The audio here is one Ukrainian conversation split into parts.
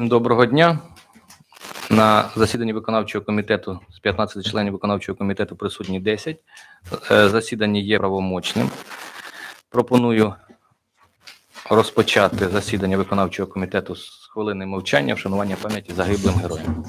Доброго дня. На засіданні виконавчого комітету з 15 членів виконавчого комітету присутні 10. Е, Засідання є правомочним. Пропоную розпочати засідання виконавчого комітету з хвилини мовчання, вшанування пам'яті загиблим героям.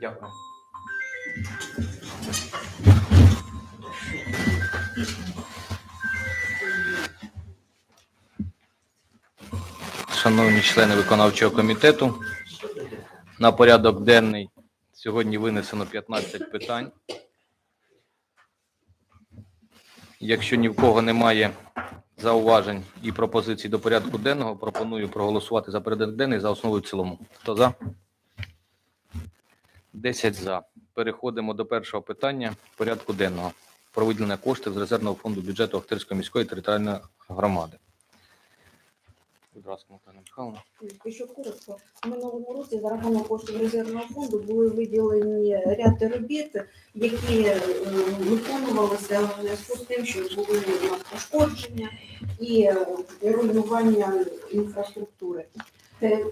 Дякую. Шановні члени виконавчого комітету, на порядок денний сьогодні винесено 15 питань. Якщо ні в кого немає зауважень і пропозицій до порядку денного, пропоную проголосувати за порядок денний за основу і в цілому. Хто за? 10 за. Переходимо до першого питання порядку денного. Про виділення коштів з резервного фонду бюджету Охтирської міської територіальної громади. Будь ласка, Наталя Михайловна. Якщо коротко, в минулому році за рахунок коштів резервного фонду були виділені ряд робіт, які е, виконувалися в зв'язку з тим, що були пошкодження і е, руйнування інфраструктури. Е,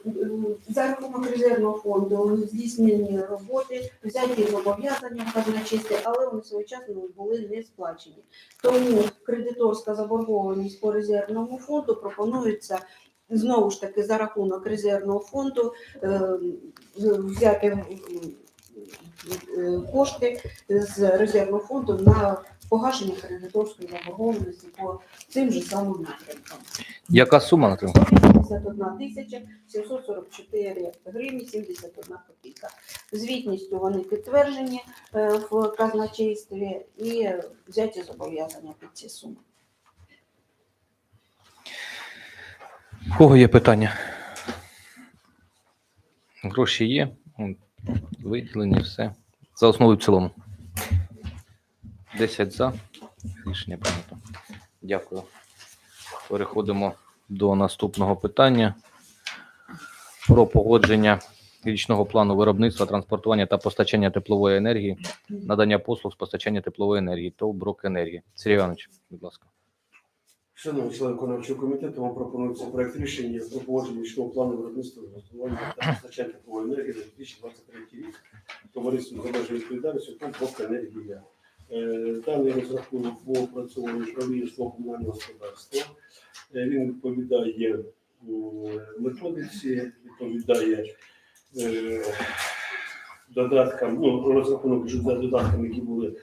За рахунок резервного фонду здійснені роботи, взяті зобов'язання в казначисті, але вони своєчасно були не сплачені. Тому кредиторська заборгованість по резервному фонду пропонується знову ж таки за рахунок резервного фонду е, взяти кошти з резервного фонду на погашення кредиторської заборгованості по цим же самим напрямкам. Яка сума Наталя? 181 тисяча 744 гривні 71 копійка. Звітністю вони підтверджені е, в казначействі і взяті зобов'язання під ці суми. У кого є питання? Гроші є. Виділені все. За основу і в цілому. 10 за. Рішення прийнято. Дякую. Переходимо до наступного питання. Про погодження річного плану виробництва, транспортування та постачання теплової енергії, надання послуг з постачання теплової енергії та брок енергії. Сергій Іванович, будь ласка. Шановні члени виконавчого комітету, вам пропонується проект рішення про погодження річного плану виробництва та постачання теплової енергії на 2023 рік товариством з обмеженою відповідальністю ТОВ «Бок енергія. Е, Даний розрахунок був опрацьований управління житлово-комунального господарства. Е, Він відповідає методиці, відповідає е, додаткам, ну, розрахунок за додатками, які були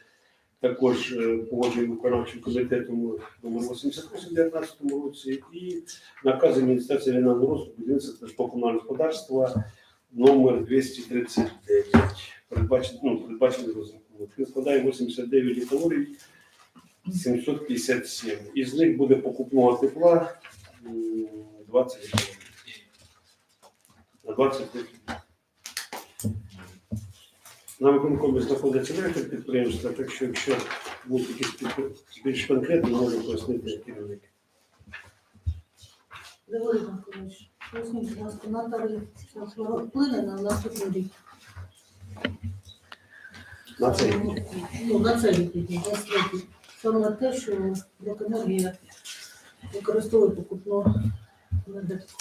також е, погоджені виконавчим комітетом номер 88 в 2019 році і накази Міністерства регіонального розвитку будівництва та житлово-комунального господарства номер 239. Передбачений, ну, розрахунок. Він складає 89 калорій 757. Із них буде покупного тепла м, 20 гривень. На 20 гривень. На виконкомі знаходиться директор підприємства, так що якщо будуть якісь більш конкретні, можу пояснити керівник. Григорій Миколаївич, будь ласка, на тариф вплине на наступний рік. На цей Ну, на цей рік, який, 23. Саме те, що електроенергія використовує покупну енергетику.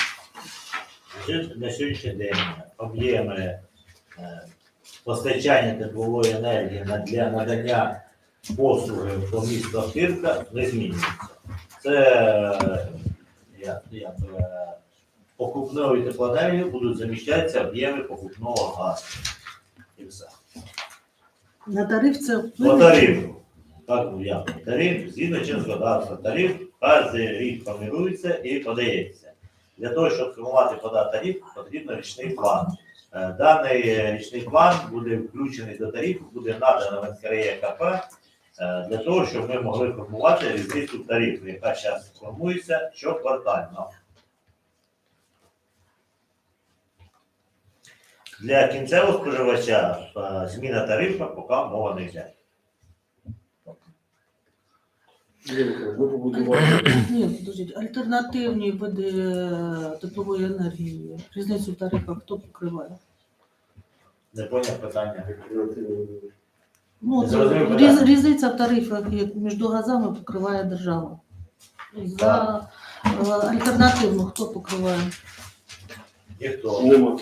На сьогоднішній день об'єми е, постачання теплової енергії для надання послуги по місту Охтирка не змінюється. Це е, як, як, е, покупною теплоенергією будуть заміщатися об'єми покупного газу. І все. На тариф це вплине? тарифу. Так, ну як тариф, згідно чинного законодавства, тариф кожен рік формирується і подається. Для того, щоб сформувати подати тариф, потрібен річний план. Е, Даний е, річний план буде включений до тарифу, буде надано в НКРЕКП е, для того, щоб ми могли формувати різницю тарифу, яка зараз формується щоквартально. Для кінцевого споживача зміна тарифу поки мова не йде. Ми побудували Ні, подождіть, альтернативні види е, теплової енергії, різницю в тарифах хто покриває? Не поняв питання. Ну, Зрозумів, різ, так. різниця в тарифах як між газами покриває держава. За е, альтернативну хто покриває? Ніхто. Нема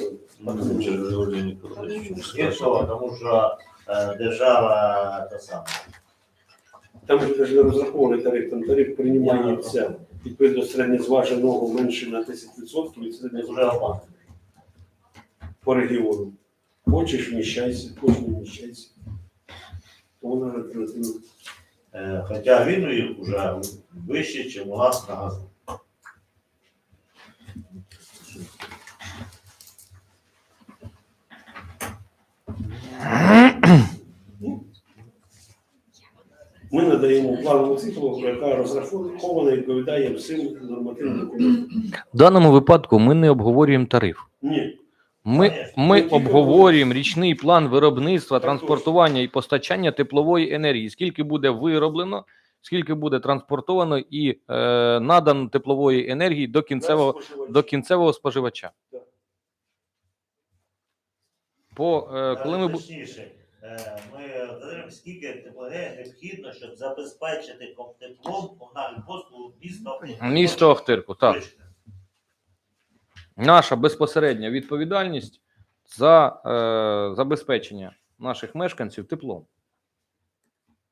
того. Тому що е, держава та сама. Там же ж не розрахований тариф, там тариф приймається відповідно середньозваженого менше на 10% від середньозваженого по регіону. Хочеш вміщайся, хочеш не вміщайся. То вона альтернативна. Е, Хоча він їх вже вище, ніж у нас на газу. Ми надаємо планову цифру, яка розрахована і відповідає всім нормативним документам. В даному випадку ми не обговорюємо тариф. Ні, Ми, ми обговорюємо річний план виробництва, транспортування і постачання теплової енергії. Скільки буде вироблено, скільки буде транспортовано і е, надано теплової енергії до кінцевого, до кінцевого споживача. По, е, коли ми бу- Точніше, е, ми говоримо, скільки теплоенергії необхідно, щоб забезпечити теплом комунальну послугу міста. місто Охтирку, так. Наша безпосередня відповідальність за е, забезпечення наших мешканців теплом.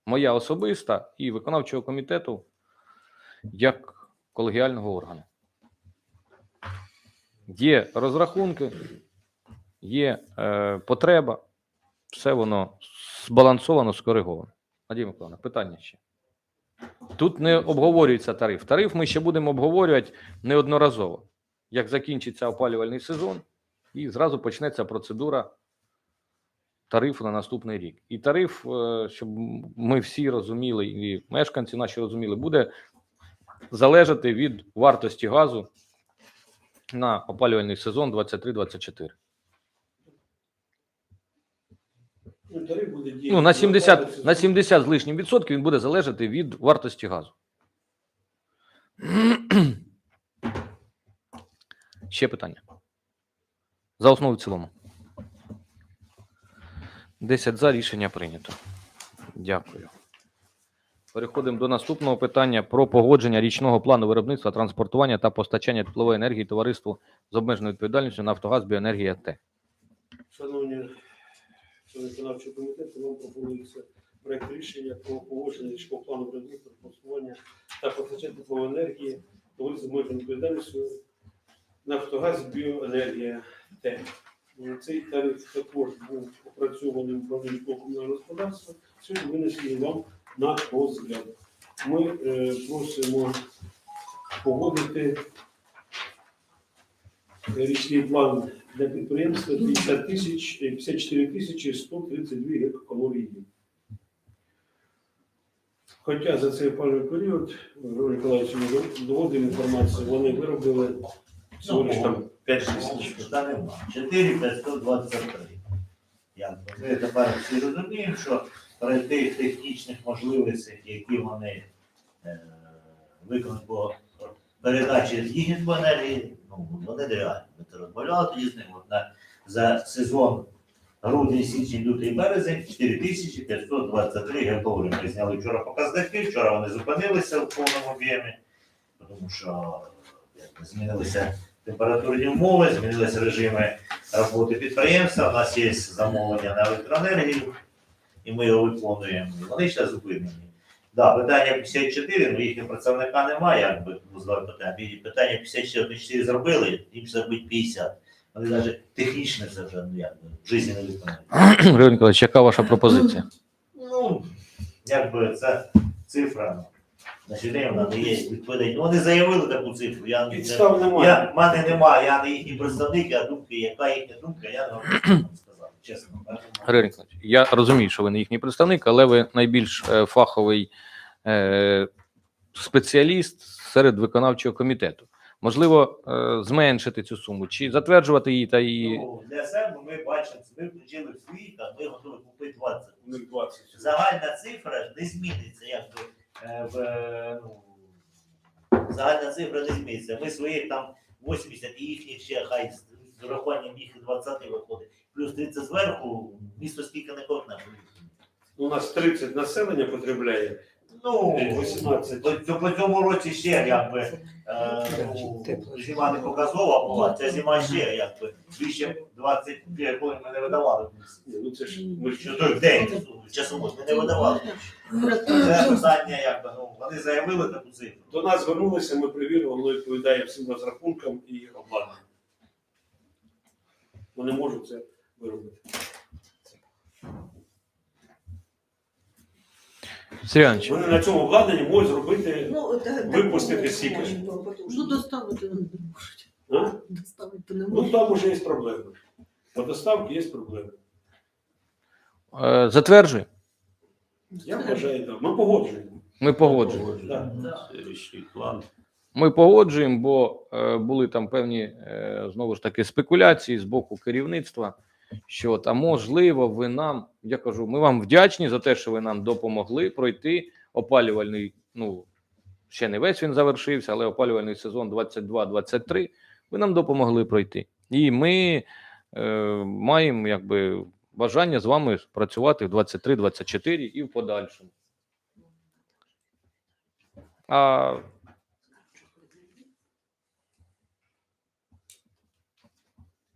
Моя особиста і виконавчого комітету як колегіального органу. Є розрахунки, є е, потреба, все воно збалансовано, скориговано. Надія Миколаївна, питання ще. Тут не обговорюється тариф. Тариф ми ще будемо обговорювати неодноразово як закінчиться опалювальний сезон, і зразу почнеться процедура тарифу на наступний рік. І тариф, е, щоб ми всі розуміли, і мешканці наші розуміли, буде залежати від вартості газу на опалювальний сезон 23-24. Ну, на 70, на 70 з лишнім відсотків він буде залежати від вартості газу. Ще питання. За основу в цілому. 10 за рішення прийнято. Дякую. Переходимо до наступного питання про погодження річного плану виробництва, транспортування та постачання теплової енергії товариству з обмеженою відповідальністю Нафтогаз Біоенергія Т. Шановні члени виконавчого комітету, вам пропонується проект рішення про погодження річного плану виробництва, транспортування та постачання теплової енергії товариство з обмеженою відповідальністю Нафтогаз Біоенергія Т. Ну, Цей тариф також був опрацьований в управлінні комунального господарства. Сьогодні винесли вам на розгляд. Ми е, просимо погодити річний план для підприємства 50 тисяч, е, 54 тисячі 132 гектокалорії. Хоча за цей опалювальний період, Григорій Миколаївич ми доводив інформацію, вони виробили всього лиш там 5 тисяч. 4 523. Як би. Ми тепер всі розуміємо, що при тих технічних можливостях, які вони е, по передачі їхньої енергії, ну, вони нереальні. Ми це розмовляли тоді з ним. От на, за сезон грудень, січень, лютий, березень 4523 гектолі. Ми зняли вчора показники, вчора вони зупинилися в повному об'ємі, тому що як, змінилися температурні умови, змінилися режими роботи підприємства. У нас є замовлення на електроенергію, і ми його виконуємо. Вони ще зупинені. Да, питання 54, ну їхнього працівника немає, якби тому задав питання. І Питання 54 зробили, їм ще робити 50. Вони навіть технічно це вже ну, якби, в житті не виконують. Григорій Ніколаївич, яка ваша пропозиція? Ну, якби це цифра. ну, На сьогодні вона не є відповідь. Ну, вони заявили таку цифру. Я, не- Підстав немає. я, в мене немає, я не їхній представник, я думки, яка їхня думка, я не можу чесно. Григорій Ніколаївич, я розумію, що ви не їхній представник, але ви найбільш е, фаховий е, спеціаліст серед виконавчого комітету. Можливо, е, зменшити цю суму, чи затверджувати її та її. Ну, для себе ми бачимо, ми включили в свій, там, ми готові купити 20. У них 20. Загальна цифра не зміниться, якби е, в, е, ну, загальна цифра не зміниться. Ми своїх там 80 і їхніх ще хай з з урахуванням їх 20 виходить. Плюс 30 зверху, місто скільки не кожне. У нас 30 населення потребляє, Ну, 18. по, цьому році ще якби е, ну, зима не показова була, ця зима ще якби більше 20 коли ми не видавали. Ну це ж ми ж Що той день часом ми не видавали. Це питання, якби ну вони заявили таку цифру. до нас звернулися, ми перевірили, воно відповідає всім розрахункам і обладнанню. Вони можуть це виробити. Сергій Вони на цьому обладнанні можуть зробити. Ну, та- Випустити ну. Ну, доставити не можуть. А? Доставити не Ну можуть. там вже є проблеми. По доставці є проблеми. е, затверджуємо. Я вважаю, так. Ми погоджуємо. Ми погоджуємо. Да. Следующий план. Ми погоджуємо, бо е, були там певні е, знову ж таки спекуляції з боку керівництва. Що та можливо, ви нам, я кажу, ми вам вдячні за те, що ви нам допомогли пройти опалювальний. Ну ще не весь він завершився, але опалювальний сезон 22-23 Ви нам допомогли пройти. І ми е, маємо якби бажання з вами працювати в 23-24 і в подальшому. А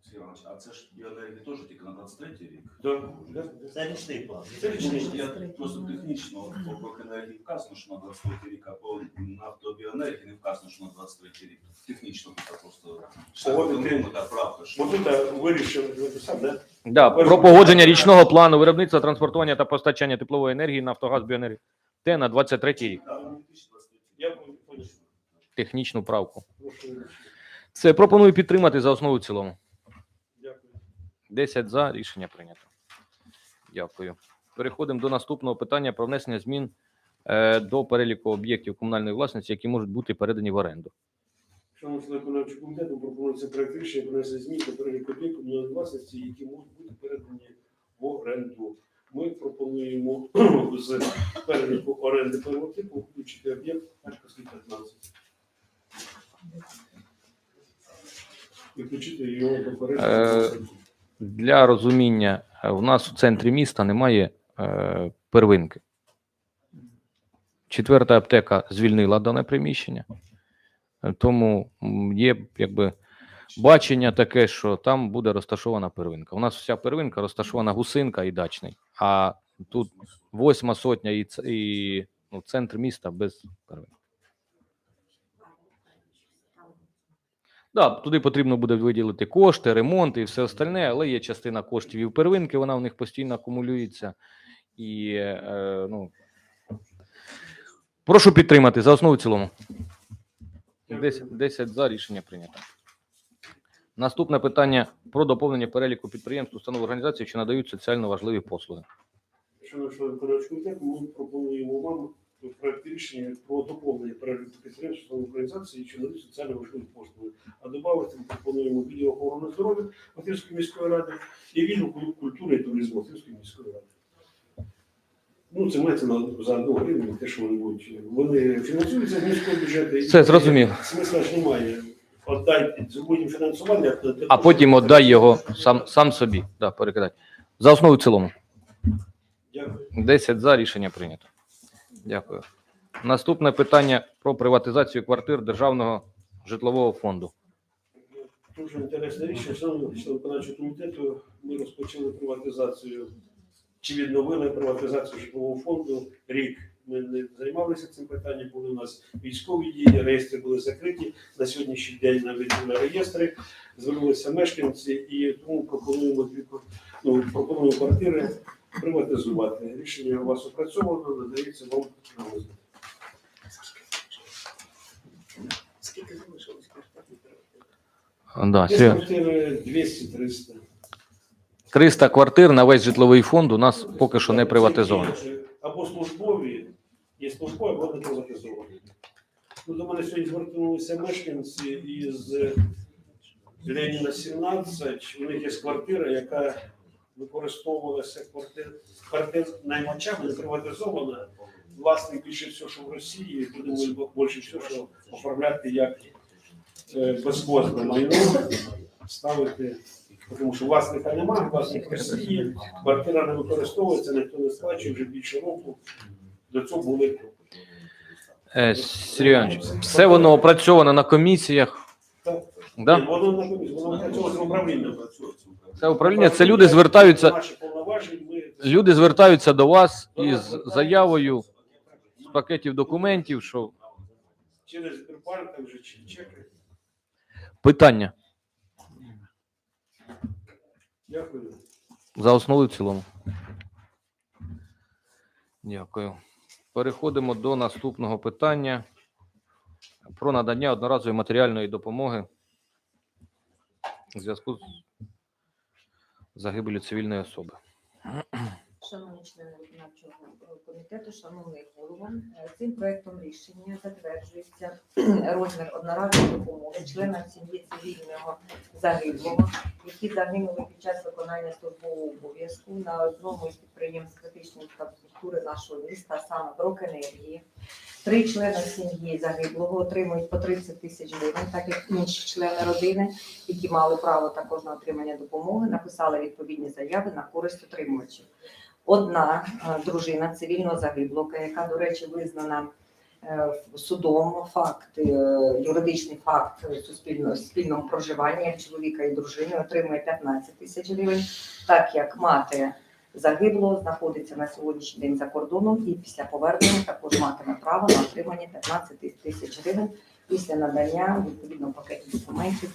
Сергій Іванович, А це ж біоенергія теж тільки на 23 рік. Да. Да. Це річний план. Це річний. Я просто технічно по Прокенергії вказано, що на 23 рік, а по нафтобіоенергії не вказано, що на 23 рік. Технічно тут просто Погодити. ну, та правда, що Ми тут е, вирішили написати, да? Да, про погодження річного плану виробництва, транспортування та постачання теплової енергії Нафтогаз Біоенергії. Те на 23 рік. 2023 рік. Я. Технічну правку. Це пропоную підтримати за основу в цілому. Дякую. 10 за рішення прийнято. Дякую. Переходимо до наступного питання про внесення змін е, до переліку об'єктів комунальної власності, які можуть бути передані в оренду. Шановні члени виконавчого комітету, пропонується проект рішення про змін до переліку об'єктів комунальної власності, які можуть бути передані в оренду. Ми пропонуємо з переліку оренди первого типу включити об'єкт Харківський 15. І включити його до Е, переліку. Для розуміння, е, в нас у центрі міста немає е, первинки. Четверта аптека звільнила дане приміщення, Е, тому є якби бачення таке, що там буде розташована первинка. У нас вся первинка розташована гусинка і дачний, а тут восьма сотня і, і ну, центр міста без первинки. Да, туди потрібно буде виділити кошти, ремонт і все остальне, але є частина коштів і в первинки, вона в них постійно акумулюється. І е, ну, прошу підтримати за основу в цілому. 10, 10 за рішення прийнято. Наступне питання про доповнення переліку підприємств, установ організацій, що надають соціально важливі послуги. Шановні члени комітету, ми пропонуємо вам проект рішення про доповнення переліку підприємств та організацій, соціально важливі послуги. А додати ми пропонуємо відділ охорони здоров'я Матирської міської ради і відділ культури і туризму Матирської міської ради. Ну, це мається на за одну гривню, те, що вони будуть. Вони фінансуються з міського бюджету. Це зрозуміло. Смисла ж немає. Отдай будемо фінансування, А потім віддай його сам, сам собі. Да, перекидай. За основу в цілому. Дякую. 10 за рішення прийнято. Дякую. Наступне питання про приватизацію квартир Державного житлового фонду. Дуже інтересне рішення. Шановні члени виконавчого комітету, ми розпочали приватизацію чи відновили приватизацію житлового фонду рік. Ми не займалися цим питанням, були у нас військові дії, реєстри були закриті. На сьогоднішній день навіть були реєстри, звернулися мешканці і тому пропонуємо ну, пропонуємо квартири приватизувати. Рішення у вас опрацьовано, надається вам на розгляд. Скільки залишилось квартир? Да, квартири 200-300. 300 квартир на весь житловий фонд у нас поки що не приватизовано. Або службові, є службові, або не приватизовані. Ну, До мене сьогодні звернулися мешканці із Леніна 17. У них є квартира, яка використовувалася квартир, квартир наймачами, не приватизована. Власник більше всього, що в Росії, думаю, більше всього, що оформляти як е, безхозне майно, ставити, тому що власника немає, власник в Росії, квартира не використовується, ніхто не сплачує вже більше року. До цього були Е, Сергій Іванович, все воно опрацьовано на комісіях. Так. Да? Воно на комісії, воно працює з управлінням. Це управління, це люди звертаються, Наші повноважень ми люди звертаються до вас із заявою з пакетів документів, що через Сбербанк, так же чи питання Дякую. за основу і в цілому. Дякую. Переходимо до наступного питання про надання одноразової матеріальної допомоги у зв'язку з загибелью цивільної особи. Шановні члени виконавчого комітету, шановний голово, е, цим проектом рішення затверджується розмір одноразової допомоги членам сім'ї цивільного загиблого, які загинули під час виконання службового обов'язку на одному із підприємств критичної інфраструктури нашого міста, саме Брокенергії. Три члени сім'ї загиблого отримують по 30 тисяч гривень, так як інші члени родини, які мали право також на отримання допомоги, написали відповідні заяви на користь отримувачів. Одна е, дружина цивільного загиблого, яка, до речі, визнана е, судом факт, е, юридичний факт суспільного спільного проживання чоловіка і дружини, отримує 15 тисяч гривень, так як мати загиблого знаходиться на сьогоднішній день за кордоном і після повернення також матиме право на отримання 15 тисяч гривень після надання відповідного пакету документів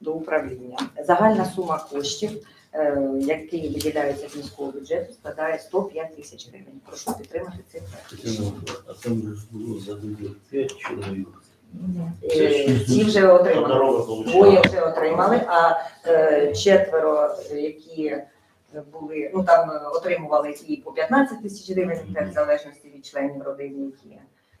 до управління. Загальна сума коштів е, які виділяються з міського бюджету, складає 105 тисяч гривень. Прошу підтримати цей проект. А там же ж було загибло 5 чоловік. Е, Ці вже отримали. Двоє вже отримали, а е, четверо, які були, ну там отримували і по 15 тисяч гривень, в залежності від членів родини, які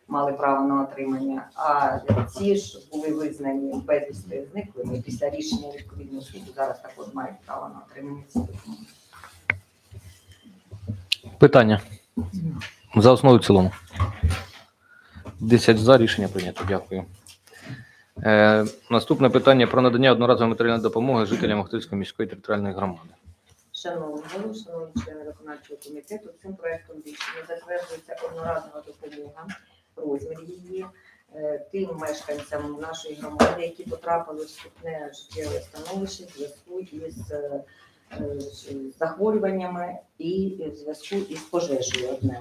мали право на отримання. А ці ж були визнані безвісти зниклими. Після рішення відповідного суду зараз також мають право на отримання цієї допомоги. Питання за основу і в цілому. 10 за рішення прийнято. Дякую. Е, наступне питання про надання одноразової матеріальної допомоги жителям Охтирської міської територіальної громади. Шановні голови, шановні члени виконавчого комітету, цим проектом рішення затверджується одноразова допомога, розмір її е, тим мешканцям нашої громади, які потрапили в скрутне життєве становище зв'язку із е, захворюваннями і в зв'язку із пожежею одне.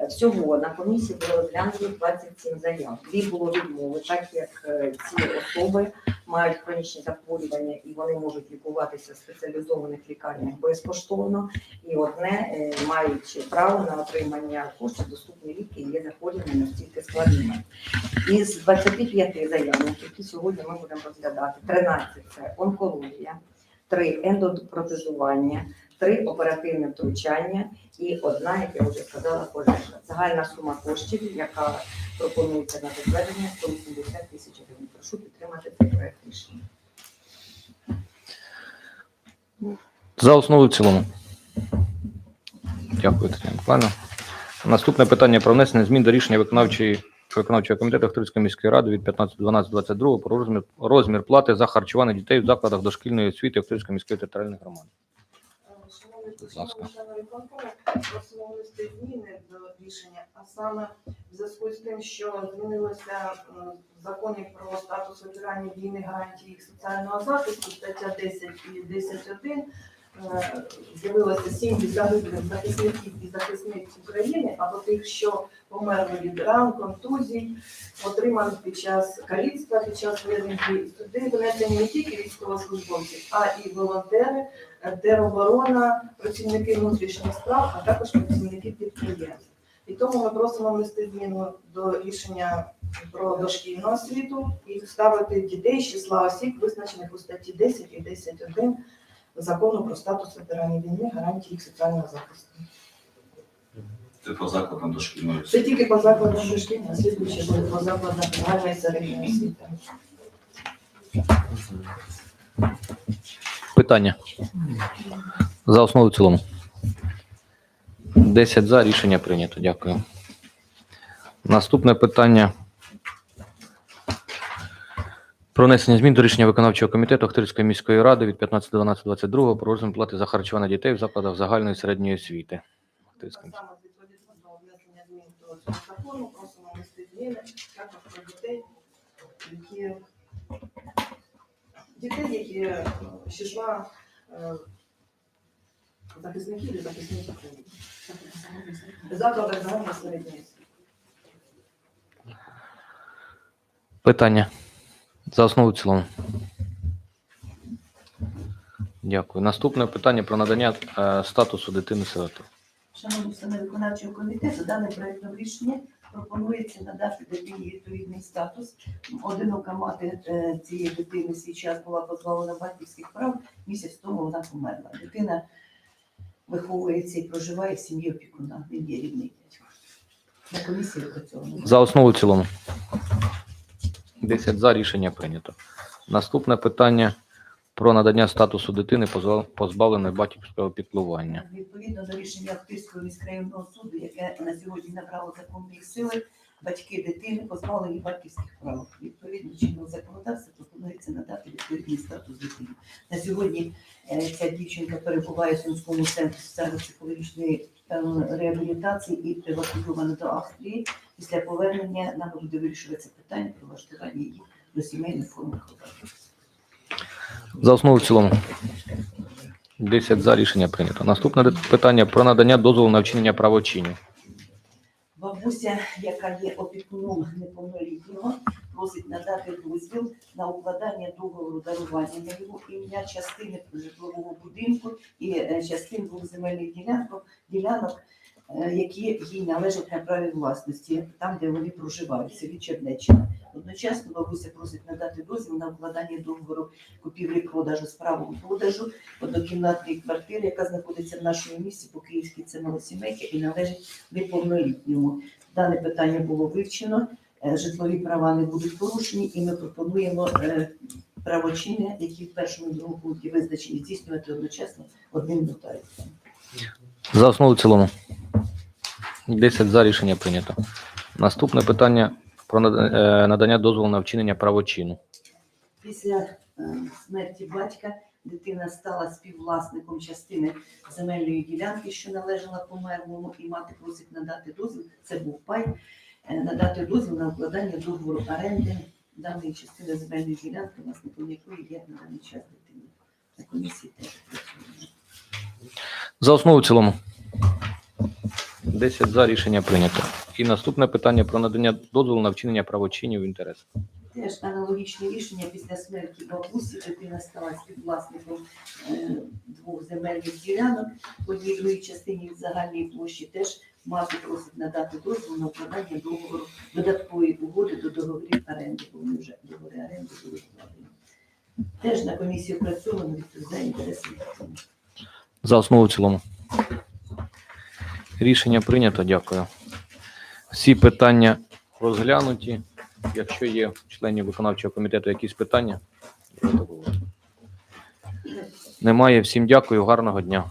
Е, Всього на комісії було розглянуто 27 заяв. Дві було відмови, так як е, ці особи мають хронічні захворювання і вони можуть лікуватися в спеціалізованих лікарнях безкоштовно, і одне е, мають право на отримання коштів, доступні ліки, і є захворювання настільки складними. Із 25 заявок, які сьогодні ми будемо розглядати, 13 – це онкологія, 3 – ендопротезування, 3 – оперативне втручання і одна, як я вже сказала, пожежа. Загальна сума коштів, яка пропонується на затвердження 180 тисяч гривень. Прошу підтримати цей проект рішення. За основу в цілому. Дякую, Тетяна Миколаївна. Наступне питання про внесення змін до рішення виконавчої виконавчого комітету Охтирської міської ради від 15.12.22 про розмір, розмір плати за харчування дітей в закладах дошкільної освіти Охтирської міської територіальної громади. Будь ласка. члени виконкому, просимо внести зміни до рішення, а саме в зв'язку з тим, що змінилося в законі про статус ветеранів війни гарантії їх соціального захисту, стаття 10 і 10.1, е, з'явилося сім загиблих захисників і захисниць України, або тих, що померли від ран, контузій, отриманих під час каліцтва, під час воєнних. Туди внесені не тільки військовослужбовці, а і волонтери, тероборона, працівники внутрішніх справ, а також працівники підприємств. І тому ми просимо внести зміну до рішення про дошкільну освіту і ставити дітей з числа осіб, визначених у статті 10 і 10.1 закону про статус ветеранів війни, гарантії їх соціального захисту. Це по закладам дошкільної Це тільки по закладам дошкільної, а слідуючі буде по закладам загальної середньої освіти. Питання. За основу в цілому. 10 за. Рішення прийнято. Дякую. Наступне питання. Про внесення змін до рішення виконавчого комітету Охтирської міської ради від 15.12.22 про розмір плати за харчування дітей в закладах загальної середньої освіти. Охтирська Так само відповідно до внесення змін до цього закону просимо внести зміни також про дітей, які дітей, які е, з числа е, захисників і захисників. Закладах загальної середньої освіти. Питання. За основу в цілому. Дякую. Наступне питання про надання е, статусу дитини сироти. Шановні члени виконавчого комітету, даним проектом рішення пропонується надати дитині відповідний статус. Одинока мати е, цієї дитини свій час була позбавлена батьківських прав. Місяць тому вона померла. Дитина виховується і проживає в сім'ї опікуна. Він є рідний дядько. На комісії опрацьовано. За основу в цілому. 10 за. Рішення прийнято. Наступне питання про надання статусу дитини позбав- позбавленої батьківського піклування. Відповідно до рішення Охтирського міськрайонного суду, яке на сьогодні набрало законної сили, батьки дитини позбавлені батьківських прав. Відповідно чинного законодавства пропонується надати відповідний статус дитині. На сьогодні е, ця дівчинка перебуває в Сумському центрі соціально-психологічної е, реабілітації і приватизована до Австрії. Після повернення нам буде вирішуватися питання про влаштування її до сімейної форми господарства. За основу в цілому. 10 за. Рішення прийнято. Наступне питання про надання дозволу на вчинення правочинів. Бабуся, яка є опікуном неповнолітнього, просить надати дозвіл на укладання договору дарування на його ім'я частини житлового будинку і е, частин двох земельних ділянок, ділянок, які їй належать на праві власності, там, де вони проживають, в селі Чернеччина. Одночасно бабуся просить надати дозвіл на укладання договору купівлі-продажу з правом продажу однокімнатної квартири, яка знаходиться в нашому місті по Київській це малосімейка і належить неповнолітньому. Дане питання було вивчено, е, житлові права не будуть порушені, і ми пропонуємо е, правочини, які в першому і другому пункті визначені, здійснювати одночасно одним нотаріусом. За основу цілому. 10 за. Рішення прийнято. Наступне питання про е, надання дозволу на вчинення правочину. Після е, смерті батька дитина стала співвласником частини земельної ділянки, що належала померлому, і мати просить надати дозвіл. Це був пай, е, надати дозвіл на укладання договору оренди даної частини земельної ділянки, власником якої є на даний час дитина. На комісії теж. За основу в цілому. 10 за. Рішення прийнято. І наступне питання про надання дозволу на вчинення правочинів в інтересах. Теж аналогічне рішення після смерті бабусі дитина стала співвласником е, двох земельних ділянок. В одній частині від загальної площі теж мати просить надати дозвіл на укладання договору додаткової угоди до договорів оренди, бо вони вже договори оренди були укладені. Теж на комісію працьовано відповідає інтересам дитини. За основу в цілому. Рішення прийнято. Дякую. Всі питання розглянуті. Якщо є членів виконавчого комітету якісь питання, немає. Всім дякую. Гарного дня.